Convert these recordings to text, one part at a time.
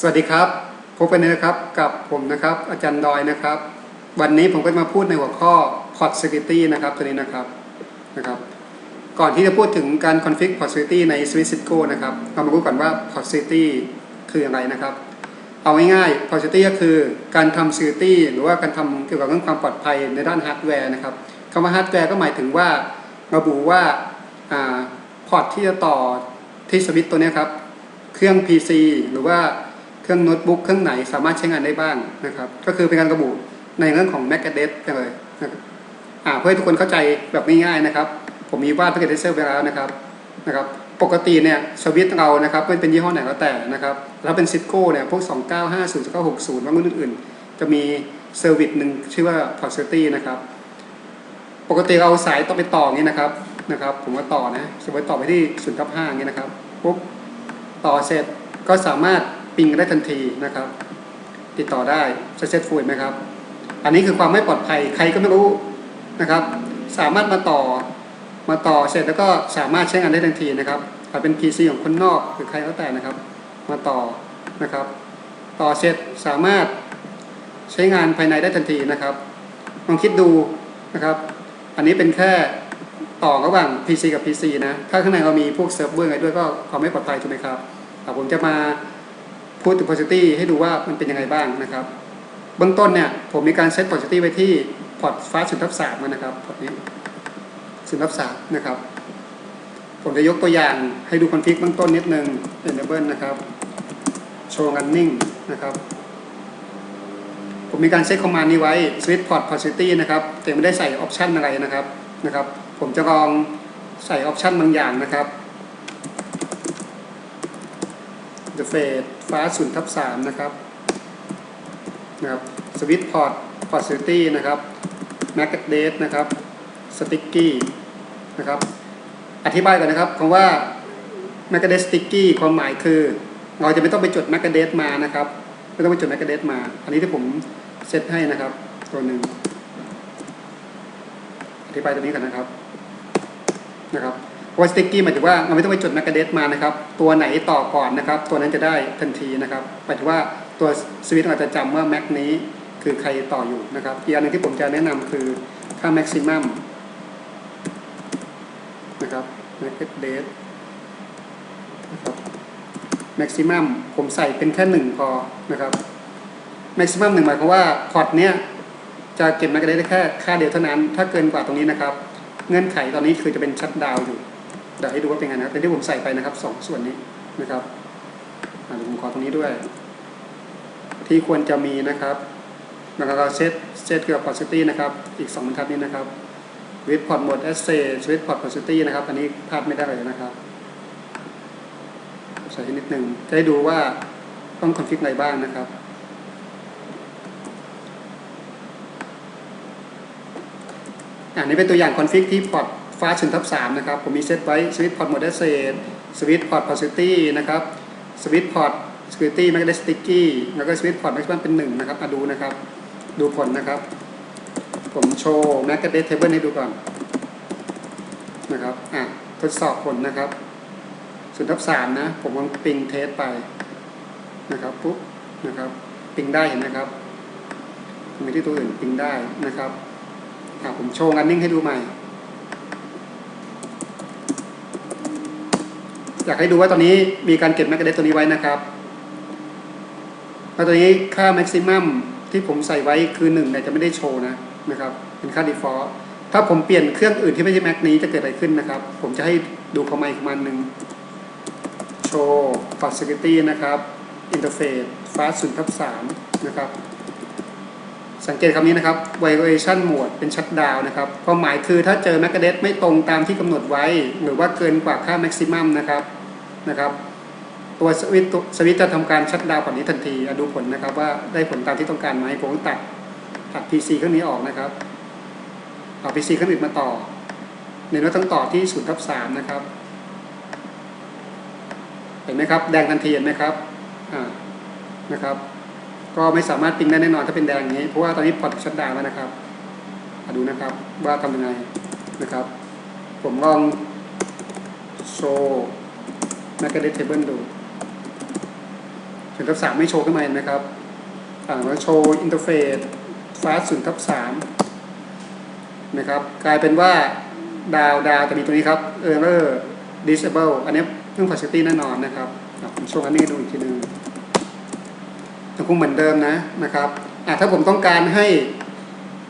สวัสดีครับพบกันนะครับกับผมนะครับอาจารย์ดอยนะครับ วันนี้ผมก็จะมาพูดในหัวข้อ Port Security นะครับตัวนี้นะครับนะครับ ก่อนที่จะพูดถึงการ config Port Security ใน Swiss Cisco นะครับเรามารู้ก่อนว่า Port Security คืออะไรนะครับ เอาง่ายๆ Port Security ก็คือการทำ security หรือว่าการทำเกี่ยวกับเรื่องความปลอดภัยในด้านฮาร์ดแวร์นะครับคำว่าฮาร์ดแวร์ก็หมายถึงว่าระบุว่าพอร์ตที่จะต่อที่สวิตช์ตัวนี้ครับเครื่อง PC หรือว่า เครื่องโน้ตบุ๊กเครื่องไหนสามารถใช้งานได้บ้างนะครับ ก็คือเป็นการระบุในเรื่องของ MAC address เลยนะครับอ่าเพื่อให้ทุกคนเข้าใจแบบง่ายๆนะครับ ผมมีวาด packet tracer ไปแล้วนะครับนะครับปกติเนี่ยสวิตเรานะครับไม่เป็นยี่ห้อไหนก็แต่นะครับแล้วเป็นซิสโก้เนี่ยพวก 2950 2960บางรุ่นอื่นๆ จะมีเซอร์วิสหนึ่งชื่อว่า Port Security นะครับ ปกติเราสายต่องไปต่ออย่างนี้นะครับนะครับ ผมก็ต่อนะสมมติต่อไปที่0กับ5อย่างนี้นะครับปุ๊บต่อเสร็จก็สามารถ ปิงได้ทันทีนะครับ ติดต่อได้เซตฟูดไหมครับ อันนี้คือความไม่ปลอดภัยใครก็ไม่รู้นะครับ สามารถมาต่อมาต่อเสร็จแล้วก็สามารถใช้งานได้ทันทีนะครับอาจเป็น PC ของคนนอกหรือใครก็แต่นะครับ มาต่อนะครับ ต่อเสร็จสามารถใช้งานภายในได้ทันทีนะครับลองคิดดูนะครับ อันนี้เป็นแค่ต่อระหว่าง PC กับ PC นะ ถ้าข้างในเรามีพวกเซิร์ฟเวอร์อะไรด้วยก็ความไม่ปลอดภัยถูกไหมครับผมจะมา พูดถึง positivity ให้ดูว่ามันเป็นยังไงบ้างนะครับ เบื้องต้นเนี่ยผมมีการเซต positivity ไว้ที่พอร์ตฟ้าสุดทับสามนะครับพอร์ตนี้สุดทับสามนะครับ ผมจะยกตัวอย่างให้ดูคอนฟิกเบื้องต้นนิดนึง enable นะครับ show running นะครับ ผมมีการเซตคอมมานด์นี้ไว้ switch port positivity นะครับ แต่ไม่ได้ใส่ออปชันอะไรนะครับนะครับ ผมจะลองใส่ออปชันบางอย่างนะครับ the fade ฟ้าศูนย์ทับสามนะครับนะครับ switch port positivity นะครับ mac address นะครับ sticky นะครับอธิบายก่อนนะครับคำว่า mac address sticky ความหมายคือ เราจะไม่ต้องไปจด mac address มานะครับไม่ต้องไปจด mac address มา อันนี้ที่ผมเซตให้นะครับ ตัวหนึ่งอธิบายตัวนี้กันนะครับนะครับ พราะว่า sticky หมายถึงว่าเราไม่ต้องไปจด mac address มานะครับ ตัวไหนต่อก่อนนะครับ ตัวนั้นจะได้ทันทีนะครับหมายถึงว่าตัวสวิตช์เราจะจำว่า mac นี้คือใครต่ออยู่นะครับอีกอันหนึงที่ผมจะแนะนำคือค่า maximum นะครับ mac address นะครับ maximum ผมใส่เป็นแค่หนึ่งพอนะครับ maximum หนึ่งหมายความว่าพอร์ตเนี้ยจะเก็บ MAC ได้แค่ค่าเดียวเท่านั้น ถ้าเกินกว่าตรงนี้นะครับ เงื่อนไขตอนนี้คือจะเป็นชัดดาวอยู่ เดี๋ยวให้ดูว่าเป็นไงนะครับเป็นที่ผมใส่ไปนะครับสองส่วนนี้นะครับอาเดี๋ยวผมขอตรงนี้ด้วย ที่ควรจะมีนะครับแล้วก็เราเซตเซตเกี่ยวกับ positivity นะครับ อีกสองบรรทัดนี้นะครับ with port mode essay with port positivity นะครับ อันนี้พลาดไม่ได้เลยนะครับใส่ให้นิดหนึ่งจะได้ดูว่าต้องคอนฟิกอะไรบ้างนะครับอันนี้เป็นตัวอย่างคอนฟิกที่พอร์ต ฟ้าศูนทับสามนะครับผมมีเซตไว้สวิตพอร์ตโมเดลเซตสวิตพอร์ตพอซิตี้นะครับสวิตพอร์ตสกิลตี้แมกเนสติกกี้แล้วก็สวิตพอร์ตแม็กซ์มันเป็นหนึ่งนะครับมาดูนะครับ ดูผลนะครับ ผมโชว์แมกเนสเทเบิลให้ดูก่อนนะครับอะทดสอบผลนะครับศูนย์ทับสามนะ ผมลองปิงเทสไปนะครับปุ๊บนะครับปิงได้เห็นไหมครับมีที่ตัวอื่นปิงได้นะครับอะผมโชว์รันนิ่งให้ดูใหม่ อยากให้ดูว่าตอนนี้มีการเก็บแมกกาเดตัวนี้ไว้นะครับแล้วตอนนี้ค่าแม็กซิมัมที่ผมใส่ไว้คือ1นี่ยจะไม่ได้โชว์นะนะครับ เป็นค่า default ถ้าผมเปลี่ยนเครื่องอื่นที่ไม่ใช่แม็กนี้จะเกิดอะไรขึ้นนะครับ ผมจะให้ดูคอมไมค์ของมันหนึ่งโชว์ for security นะครับ interface fast 0ทับ3นะครับ สังเกตคำนี้นะครับ violation mode เป็น shutdown นะครับความหมายคือถ้าเจอ MAC address ไม่ตรงตามที่กำหนดไว้ หรือว่าเกินกว่าค่า maximum นะครับนะครับ ตัวสวิตสวิตจะทำการชัดดาวก่อนนี้ทันทีดูผลนะครับว่าได้ผลตามที่ต้องการไหมผมตัดตัด PC เครื่องนี้ออกนะครับเอา PC เครื่องอื่นมาต่อเน้นว่าต้องต่อที่0ทับ3นะครับ เห็นไหมครับ แดงทันทีเห็นไหมครับอ่านะครับ ก็ไม่สามารถปิงได้แน่นอนถ้าเป็นแดงอย่างนี้ เพราะว่าตอนนี้พอร์ตชัดดาวแล้วนะครับมาดูนะครับว่าทำยังไงนะครับ ผมลองโชว์ m a c a d e t Table ดูศูนย์ทับสามไม่โชว์ขึ้นมาเห็นไหมครับอ่ามาโชว์อินเทอร์เฟซฟาสศูนย์ทับสามนะครับ กลายเป็นว่าดาวดาวจะมีตัวนี้ครับ error disable อันนี้เรื่อง facility แน่นอนนะครับผมโชว์อันนี้ดูอีกทีหนึ่ง ยังคงเหมือนเดิมนะนะครับอะถ้าผมต้องการให้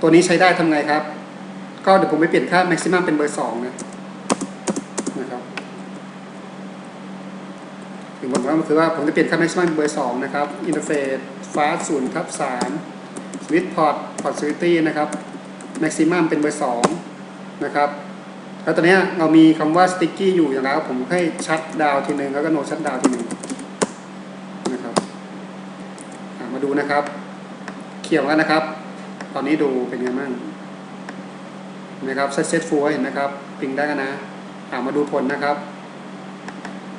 ตัวนี้ใช้ได้ทำไงครับ ก็เดี๋ยวผมไปเปลี่ยนค่า maximum เป็นเบอร์สองนะนะครับถึงบอกว่ามันคือว่าผมจะเปลี่ยนค่า maximum เป็นเบอร์สองนะครับ interface fast ศูนย์ทับสาม switch port port security นะครับ maximum เป็นเบอร์สองนะครับแล้วตอนนี้เรามีคำว่า sticky อยู่อย่างไรครับผมให้ชัดดาวทีหนึ่งแล้วก็ no ชัดดาวทีหนึ่งนะครับอะ มาดูนะครับ เขียวแล้วนะครับ ตอนนี้ดูเป็นไงบ้างนะครับ successful เห็นนะครับปิงได้กันนะอะมาดูผลนะครับ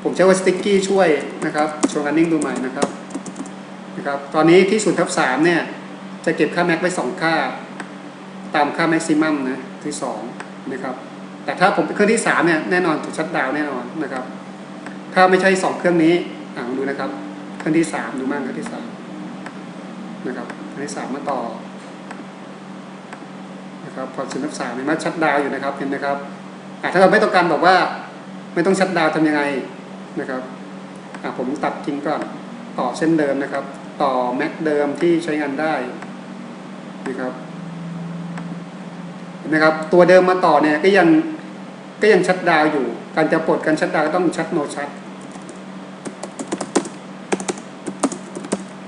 ผมใช้ว่า sticky ช่วยนะครับชว์ running ดูใหม่นะครับนะครับตอนนี้ที่ศูนย์ทับสามเนี่ยจะเก็บค่า max ไว้สองค่า ตามค่า maximum นะที่สองนะครับแต่ถ้าผมเป็นเครื่องที่สามเนี่ยแน่นอนถูกชัดดาวแน่นอนนะครับ ถ้าไม่ใช่สองเครื่องนี้อ่ามาดูนะครับ เครื่องที่สามดูมั่งเครื่องที่สาม นะครับเครื่องที่สามมาต่อนะครับพอศูนย์ทับสามเห็นไหมชัดดาวอยู่นะครับเห็นไหมครับถ้าเราไม่ต้องการบอกว่า ไม่ต้องชัดดาวทำยังไงนะครับผมตัดทิ้งก่อนต่อเส้นเดิมนะครับ ต่อแม็กเดิมที่ใช้งานได้นะครับเห็นะครับตัวเดิมมาต่อเนี่ยก็ยังก็ยังชัดดาวอยู่ การจะปลดการชัดดาวก็ต้องชัดโนชัด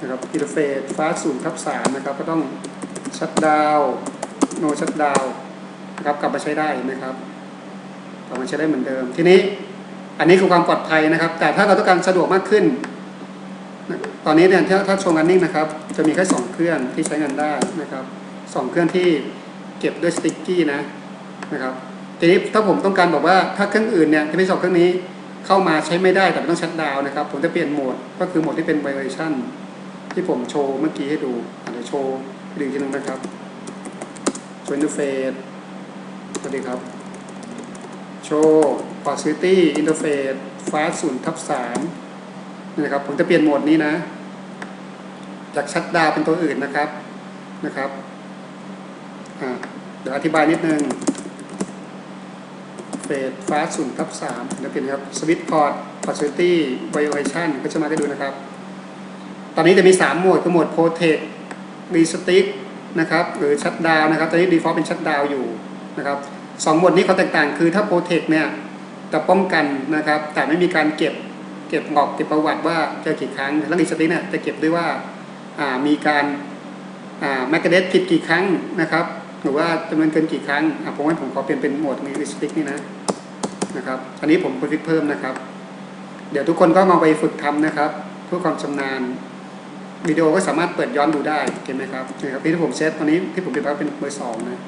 นะครับอินเทอร์เฟซฟ้าศูนย์ทับสามนะครับ ก็ต้องชัดดาวโนชัดดาวนะครับกลับมาใช้ได้นะครับกลับมาใช้ได้เหมือนเดิม ทีนี้อันนี้คือความปลอดภัยนะครับ แต่ถ้าเราต้องการสะดวกมากขึ้น ตอนนี้เนี่ยถ้าถ้าชงกันนิ่งนะครับ จะมีแค่สองเครื่องที่ใช้งานได้นะครับสองเครื่องที่เก็บด้วยสติ๊กกี้นะนะครับทีนี้ถ้าผมต้องการบอกว่าถ้าเครื่องอื่นเนี่ยที่ไม่ใช่เครื่องนี้เข้ามาใช้ไม่ได้แต่ต้องชัดดาวนะครับ ผมจะเปลี่ยนโหมดก็คือโหมดที่เป็น vibration ที่ผมโชว์เมื่อกี้ให้ดูอะเดี๋ยวโชว์ดึงทีนึงนะครับโชว์อินเทอร์เฟซสวัสดีครับ โชว์ Facility Interface Fast 0ทับ3นี่นะครับ ผมจะเปลี่ยนโหมดนี้นะ จากชัดดาวเป็นตัวอื่นนะครับนะครับเดี๋ยวอธิบายนิดนึงเฟสฟ้าศูนย์ทับสามจะเป็นครับสวิตพอร์ตพอร์ซิตี้ไวโอเลชันก็จะมาได้ดูนะครับ อนนี้จะมี3โหมดคือโหมดโปรเทครีสติ๊กนะครับหรือชัดดาวนะครับตอนนี้ดีฟอลต์เป็นชัดดาวอยู่นะครับสองโหมดนี้เขาแตกต่างคือถ้าโปรเทคเนี่ยจะป้องกันนะครับ แต่ไม่มีการเก็บเก็บหลอกเก็บประวัติว่าเจอกี่ครั้งแล้วรีสติ๊กเนี่ยจะเก็บด้วยว่ามีการแมกกาเดสผิดกี่ครั้งนะครับ หรือว่าจำนวนเกินกี่ครั้งอะผมว่าผมขอเปลี่ยนเป็นโหมดมีลิสติกนี่นะนะครับอันนี้ผมคลิกเพิ่มนะครับ เดี๋ยวทุกคนก็มาไปฝึกทำนะครับเพื่อความชำนาญ วิดีโอก็สามารถเปิดย้อนดูได้เห็นไหมครับนี่ครับที่ผมเซตตอนนี้ที่ผมเปลี่ยนไปเป็นเบอร์สองนะ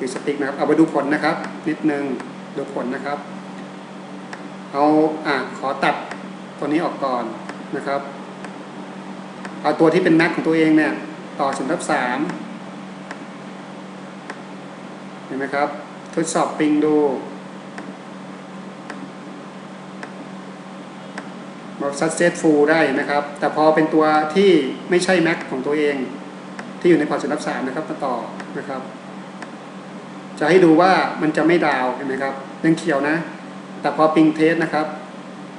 ลิสติกนะครับเอาไปดูผลนะครับ นิดนึงดูผลนะครับ เอาอะขอตัดตัวนี้ออกก่อนนะครับ เอาตัวที่เป็นแม็กของตัวเองเนี่ยต่อศูนย์ทับสามเห็นไหมครับ ทดสอบปิงดูบอก successful ได้นะครับ แต่พอเป็นตัวที่ไม่ใช่แม็กของตัวเอง ที่อยู่ในพอร์ตศูนย์ทับสามนะครับมาต่อนะครับ จะให้ดูว่ามันจะไม่ดาวเห็นไหมครับยังเขียวนะ แต่พอปิงเทสนะครับ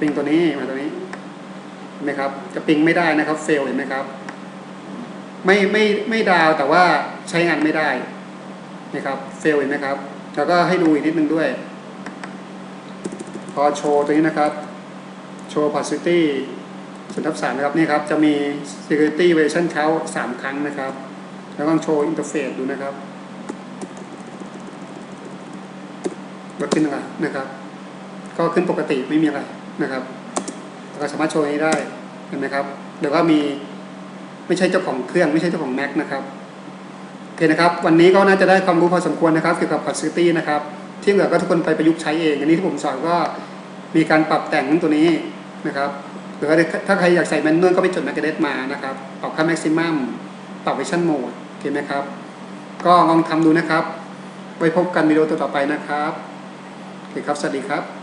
ปิงตัวนี้มาตัวนี้เห็นไหมครับ จะปิงไม่ได้นะครับเฟลเห็นไหมครับ ไม่ไม่ไม่ดาวแต่ว่าใช้งานไม่ได้นะครับเฟลเห็นไหมครับแล้วก็ให้ดูอีกนิดนึงด้วย พอโชว์ตัวนี้นะครับ โชว์ opacity ส่วนทับสามนะครับนี่ครับ จะมี security version เขาสามครั้งนะครับ แล้วต้องโชว์ interface ดูนะครับลดขึ้นอะไรนะครับ ก็ขึ้นปกติไม่มีอะไรนะครับเราสามารถโชว์นี้ได้เห็นไหมครับ เดี๋ยวก็มีไม่ใช่เจ้าของเครื่องไม่ใช่เจ้าของแม็กนะครับโอเคนะครับ วันนี้ก็น่าจะได้ความรู้พอสมควรนะครับเกี่ยวกับ Facility นะครับที่เหลือก็ทุกคนไปประยุกต์ใช้เอง อันนี้ที่ผมสอนก็มีการปรับแต่งตัวนี้ นะครับหรือว่าถ้าใครอยากใส่แมนนวลก็ไปจดแมกกาเดมานะครับปรับค่าแม็กซิมัมปรับเวอร์ชันโหมดโอเคไหมครับ ก็ลองทำดูนะครับ ไว้พบกันวิดีโอต่อไปนะครับโอเคครับ สวัสดีครับ